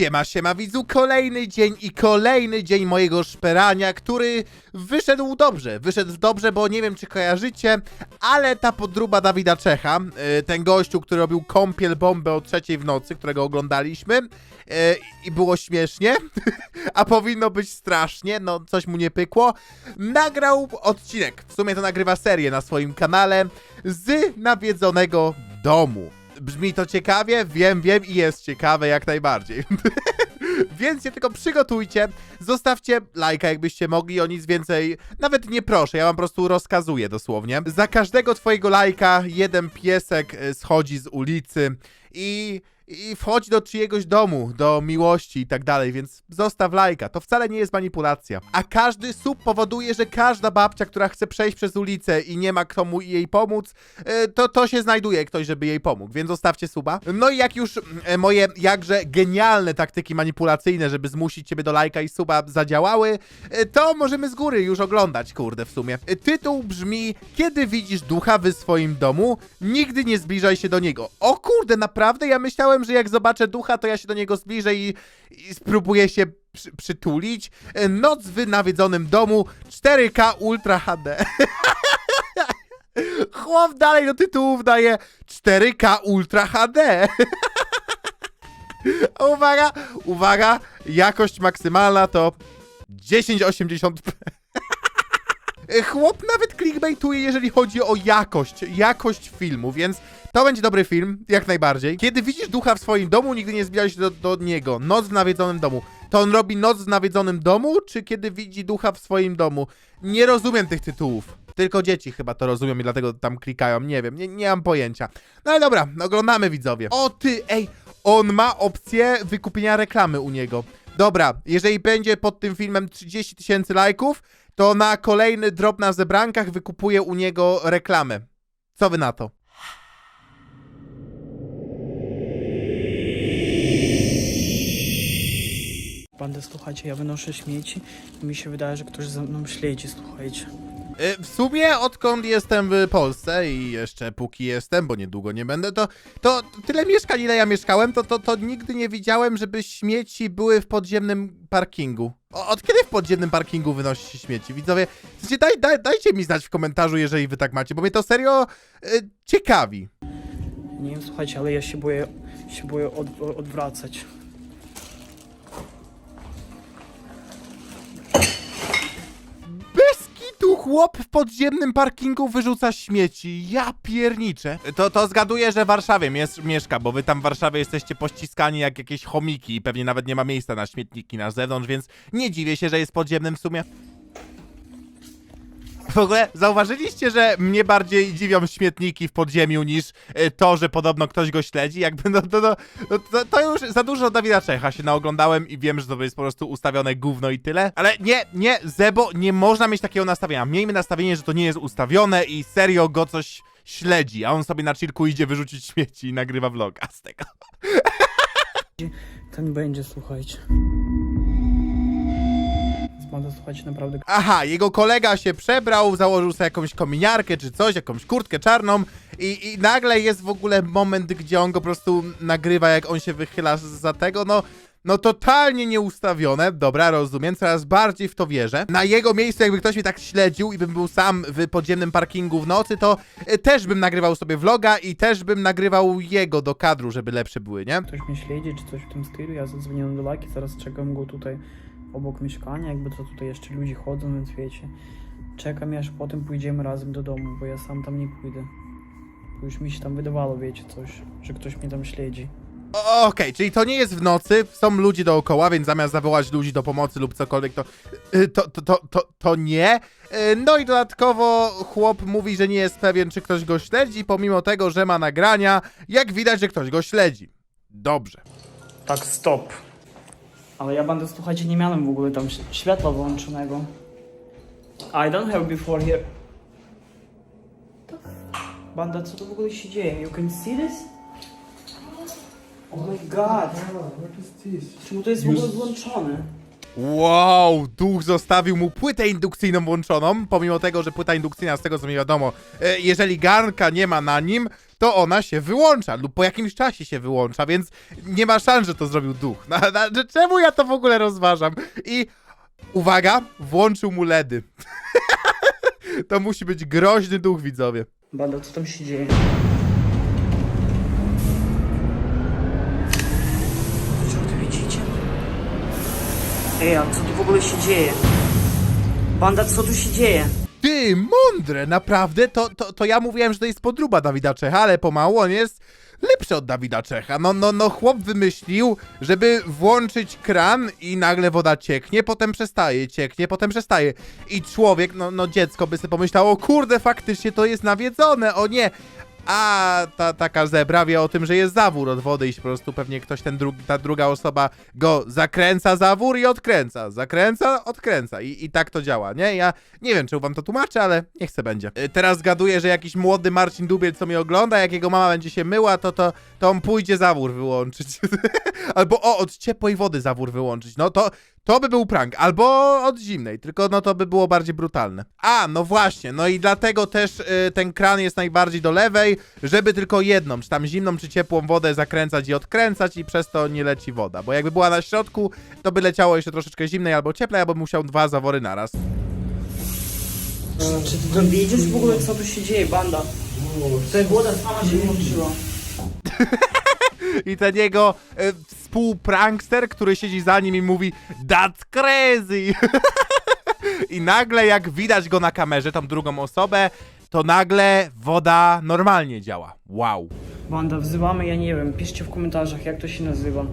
Siema, siema widzu, kolejny dzień i kolejny dzień mojego szperania, który wyszedł dobrze. Wyszedł dobrze, bo nie wiem czy kojarzycie, ale ta podruba Dawida Czecha, y, ten gościu, który robił kąpiel bombę o trzeciej w nocy, którego oglądaliśmy y, i było śmiesznie, a powinno być strasznie, no coś mu nie pykło, nagrał odcinek, w sumie to nagrywa serię na swoim kanale z nawiedzonego domu. Brzmi to ciekawie? Wiem, wiem i jest ciekawe jak najbardziej. Więc się tylko przygotujcie, zostawcie lajka jakbyście mogli, o nic więcej nawet nie proszę, ja wam po prostu rozkazuję dosłownie. Za każdego twojego lajka jeden piesek e, schodzi z ulicy i, i wchodzi do czyjegoś domu, do miłości i tak dalej, więc zostaw lajka, to wcale nie jest manipulacja. A każdy sub powoduje, że każda babcia, która chce przejść przez ulicę i nie ma komu jej pomóc, e, to, to się znajduje ktoś, żeby jej pomógł, więc zostawcie suba. No i jak już e, moje jakże genialne taktyki manipulacyjne, żeby zmusić ciebie do lajka i suba zadziałały, e, to możemy z góry już oglądać, kurde, w sumie. Tytuł brzmi Kiedy widzisz ducha w swoim domu, nigdy nie zbliżaj się do niego. O kurde, naprawdę? Ja myślałem, że jak zobaczę ducha, to ja się do niego zbliżę i, i spróbuję się przy, przytulić. E, Noc w nawiedzonym domu, 4K Ultra HD. Chłop dalej do tytułów daje 4K Ultra HD. uwaga, uwaga, jakość maksymalna to 1080p. Chłop nawet clickbaituje, jeżeli chodzi o jakość, jakość filmu, więc to będzie dobry film, jak najbardziej. Kiedy widzisz ducha w swoim domu, nigdy nie zbliżaj się do, do niego. Noc w nawiedzonym domu. To on robi noc w nawiedzonym domu, czy kiedy widzi ducha w swoim domu? Nie rozumiem tych tytułów. Tylko dzieci chyba to rozumią i dlatego tam klikają. Nie wiem, nie, nie mam pojęcia. No ale dobra, oglądamy widzowie. O ty, ej, on ma opcję wykupienia reklamy u niego. Dobra, jeżeli będzie pod tym filmem 30 tysięcy lajków, to na kolejny drop na zebrankach wykupuję u niego reklamę. Co wy na to? Banda, słuchajcie, ja wynoszę śmieci i mi się wydaje, że ktoś za mną śledzi, słuchajcie. Y, W sumie odkąd jestem w Polsce i jeszcze póki jestem, bo niedługo nie będę, to, to tyle mieszkań, ile ja mieszkałem, to, to, to nigdy nie widziałem, żeby śmieci były w podziemnym parkingu. O, od kiedy w podziemnym parkingu wynosi się śmieci? Widzowie, w sensie daj, daj, dajcie mi znać w komentarzu, jeżeli wy tak macie, bo mnie to serio y, ciekawi. Nie wiem, słuchajcie, ale ja się boję, się boję od, odwracać. Chłop w podziemnym parkingu wyrzuca śmieci. Ja pierniczę. To, to zgaduję, że w Warszawie mies mieszka, bo wy tam w Warszawie jesteście pościskani jak jakieś chomiki i pewnie nawet nie ma miejsca na śmietniki na zewnątrz, więc nie dziwię się, że jest podziemnym w sumie. W ogóle zauważyliście, że mnie bardziej dziwią śmietniki w podziemiu niż e, to, że podobno ktoś go śledzi? Jakby no, to, no, no, to, to już za dużo Dawida Czecha się naoglądałem i wiem, że to jest po prostu ustawione gówno i tyle. Ale nie, nie, Zebo, nie można mieć takiego nastawienia. Miejmy nastawienie, że to nie jest ustawione i serio go coś śledzi, a on sobie na chillku idzie wyrzucić śmieci i nagrywa vloga z tego. Ten będzie, słuchajcie. Słuchajcie, naprawdę Aha, jego kolega się przebrał, założył sobie jakąś kominiarkę czy coś, jakąś kurtkę czarną i, i nagle jest w ogóle moment, gdzie on go po prostu nagrywa, jak on się wychyla za tego, no... No totalnie nieustawione, dobra, rozumiem, coraz bardziej w to wierzę. Na jego miejscu, jakby ktoś mnie tak śledził i bym był sam w podziemnym parkingu w nocy, to e, też bym nagrywał sobie vloga i też bym nagrywał jego do kadru, żeby lepsze były, nie? ktoś mnie śledzi, czy coś w tym stylu. Ja zadzwoniłem do Laki, zaraz czekam go tutaj obok mieszkania, jakby to tutaj jeszcze ludzi chodzą, więc wiecie. Czekam, aż potem pójdziemy razem do domu, bo ja sam tam nie pójdę. Bo już mi się tam wydawało, wiecie, coś, że ktoś mnie tam śledzi. Okej, czyli to nie jest w nocy, są ludzie dookoła, więc zamiast zawołać ludzi do pomocy lub cokolwiek, to y, to, to, to, to, to nie. Y, No i dodatkowo chłop mówi, że nie jest pewien, czy ktoś go śledzi, pomimo tego, że ma nagrania, jak widać, że ktoś go śledzi. Dobrze. Tak, stop. Ale ja będę, słuchajcie, nie miałem w ogóle tam światła włączonego. I don't have before here. Banda, co to w ogóle się dzieje? You can see this? Oh my god. What is this? Czemu to jest w ogóle włączone? Wow, duch zostawił mu płytę indukcyjną włączoną, pomimo tego, że płyta indukcyjna, z tego co mi wiadomo, e, jeżeli garnka nie ma na nim, to ona się wyłącza lub po jakimś czasie się wyłącza, więc nie ma szans, że to zrobił duch. Na, na, czemu ja to w ogóle rozważam? I uwaga, włączył mu LEDy. to musi być groźny duch, widzowie. Banda, co tam się dzieje? Ej, a co tu w ogóle się dzieje? Banda, co tu się dzieje? Ty, mądre, naprawdę? To, to, to ja mówiłem, że to jest podruba Dawida Czecha, ale pomału on jest lepszy od Dawida Czecha. No, no, no, chłop wymyślił, żeby włączyć kran i nagle woda cieknie, potem przestaje, cieknie, potem przestaje. I człowiek, no, no dziecko by sobie pomyślało, kurde, faktycznie to jest nawiedzone, o nie. A ta taka zebra wie o tym, że jest zawór od wody i po prostu pewnie ktoś, ten dru ta druga osoba go zakręca zawór i odkręca. Zakręca, odkręca. I, I tak to działa, nie? Ja nie wiem, czy wam to tłumaczę, ale nie chcę będzie. Y, Teraz zgaduję, że jakiś młody Marcin Dubiel, co mnie ogląda, jak jego mama będzie się myła, to, to, to on pójdzie zawór wyłączyć. Albo o, od ciepłej wody zawór wyłączyć. No to, to by był prank. Albo od zimnej, tylko no to by było bardziej brutalne. A, no właśnie, no i dlatego też y, ten kran jest najbardziej do lewej, żeby tylko jedną, czy tam zimną, czy ciepłą wodę zakręcać i odkręcać i przez to nie leci woda. Bo jakby była na środku, to by leciało jeszcze troszeczkę zimnej albo cieplej, albo musiał dwa zawory naraz. Czy ty tam widzisz w ogóle, co tu się dzieje, banda? Tutaj woda sama się włączyła. I ten jego e, współprankster, który siedzi za nim i mówi That's crazy! I nagle jak widać go na kamerze, tą drugą osobę, to nagle woda normalnie działa. Wow. Banda, wzywamy, ja nie wiem, piszcie w komentarzach, jak to się nazywa.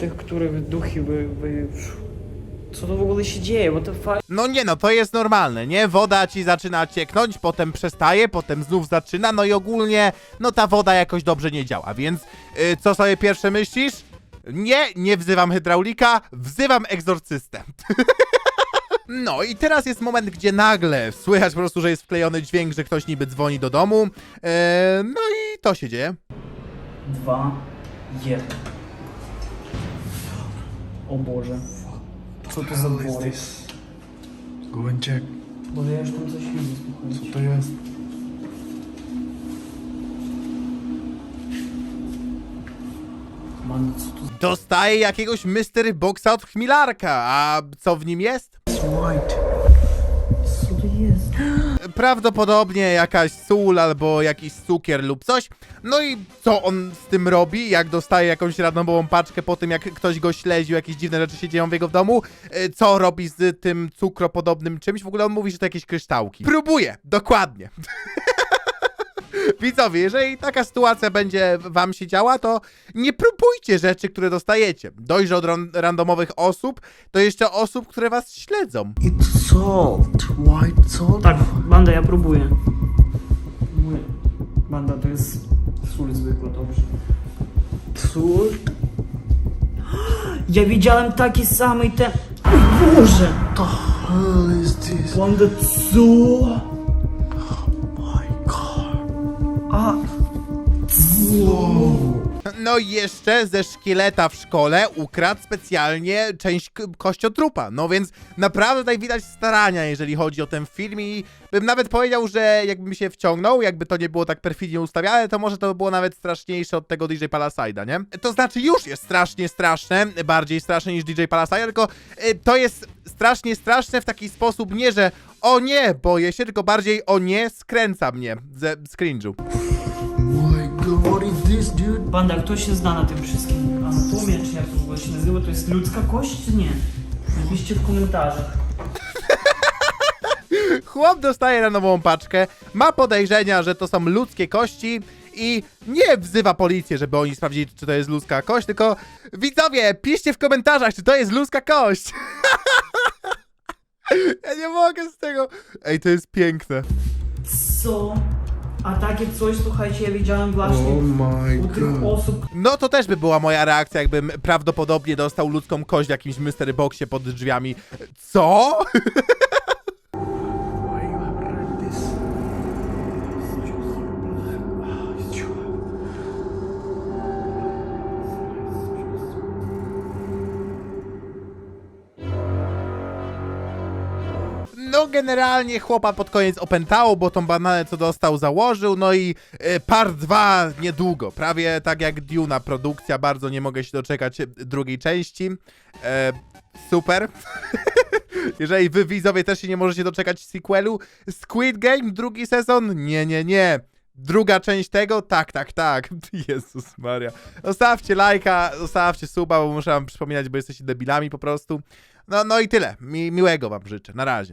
Tych, których duchy by, by... Co to w ogóle się dzieje, bo to fa... No nie no, to jest normalne, nie? Woda ci zaczyna cieknąć, potem przestaje, potem znów zaczyna, no i ogólnie, no ta woda jakoś dobrze nie działa, więc y, co sobie pierwsze myślisz? Nie, nie wzywam hydraulika, wzywam egzorcystę. No i teraz jest moment, gdzie nagle słychać po prostu, że jest wklejony dźwięk, że ktoś niby dzwoni do domu. Eee, no i to się dzieje. Dwa, jeden. O Boże. Co to za dwory? Go and check. Boże, ja już tam coś widzę, Co słuchajcie. to jest? Man, co Dostaje jakiegoś mystery boxa od chmilarka, a co w nim jest? It's white. Co to jest? Prawdopodobnie jakaś sól albo jakiś cukier lub coś. No i co on z tym robi, jak dostaje jakąś randomową paczkę po tym, jak ktoś go śledził, jakieś dziwne rzeczy się dzieją w jego domu? E, Co robi z tym cukropodobnym czymś? W ogóle on mówi, że to jakieś kryształki. Próbuje, dokładnie. Widzowie, jeżeli taka sytuacja będzie wam się działa, to nie próbujcie rzeczy, które dostajecie. Dość, że od ran- randomowych osób, to jeszcze osób, które was śledzą. It's salt. White salt. Tak, banda, ja próbuję. Próbuję. Banda, to jest sól zwykła, dobrze. Salt. Ja widziałem taki samej ten... O Boże! The hell is this? Banda, co? A, No i jeszcze ze szkieleta w szkole ukradł specjalnie część kościotrupa. No więc naprawdę tutaj widać starania, jeżeli chodzi o ten film i bym nawet powiedział, że jakbym się wciągnął, jakby to nie było tak perfidnie ustawiane, to może to by było nawet straszniejsze od tego DJ Palaside'a, nie? To znaczy już jest strasznie straszne, bardziej straszne niż DJ Palaside, tylko y, to jest strasznie straszne w taki sposób, nie że o nie, boję się, tylko bardziej o nie, skręca mnie ze z. God. What is this, dude? Banda, kto się zna na tym wszystkim? Anatomia, czy jak to w ogóle się nazywa? To jest ludzka kość, czy nie? Napiszcie w komentarzach. Chłop dostaje na nową paczkę, ma podejrzenia, że to są ludzkie kości i nie wzywa policję, żeby oni sprawdzili, czy to jest ludzka kość, tylko widzowie, piszcie w komentarzach, czy to jest ludzka kość. ja nie mogę z tego. Ej, to jest piękne. Co? A takie coś, słuchajcie, ja widziałem właśnie Oh my u tych God. osób, No to też by była moja reakcja, jakbym prawdopodobnie dostał ludzką kość w jakimś mystery boxie pod drzwiami. Co? No generalnie chłopa pod koniec opętało, bo tą bananę co dostał założył, no i e, part 2 niedługo, prawie tak jak Duna produkcja, bardzo nie mogę się doczekać e, drugiej części. E, super. Jeżeli wy widzowie też się nie możecie doczekać sequelu, Squid Game drugi sezon? Nie, nie, nie. Druga część tego? Tak, tak, tak. Jezus Maria. Zostawcie lajka, zostawcie suba, bo muszę wam przypominać, bo jesteście debilami po prostu. No, no i tyle. Mi, miłego wam życzę. Na razie.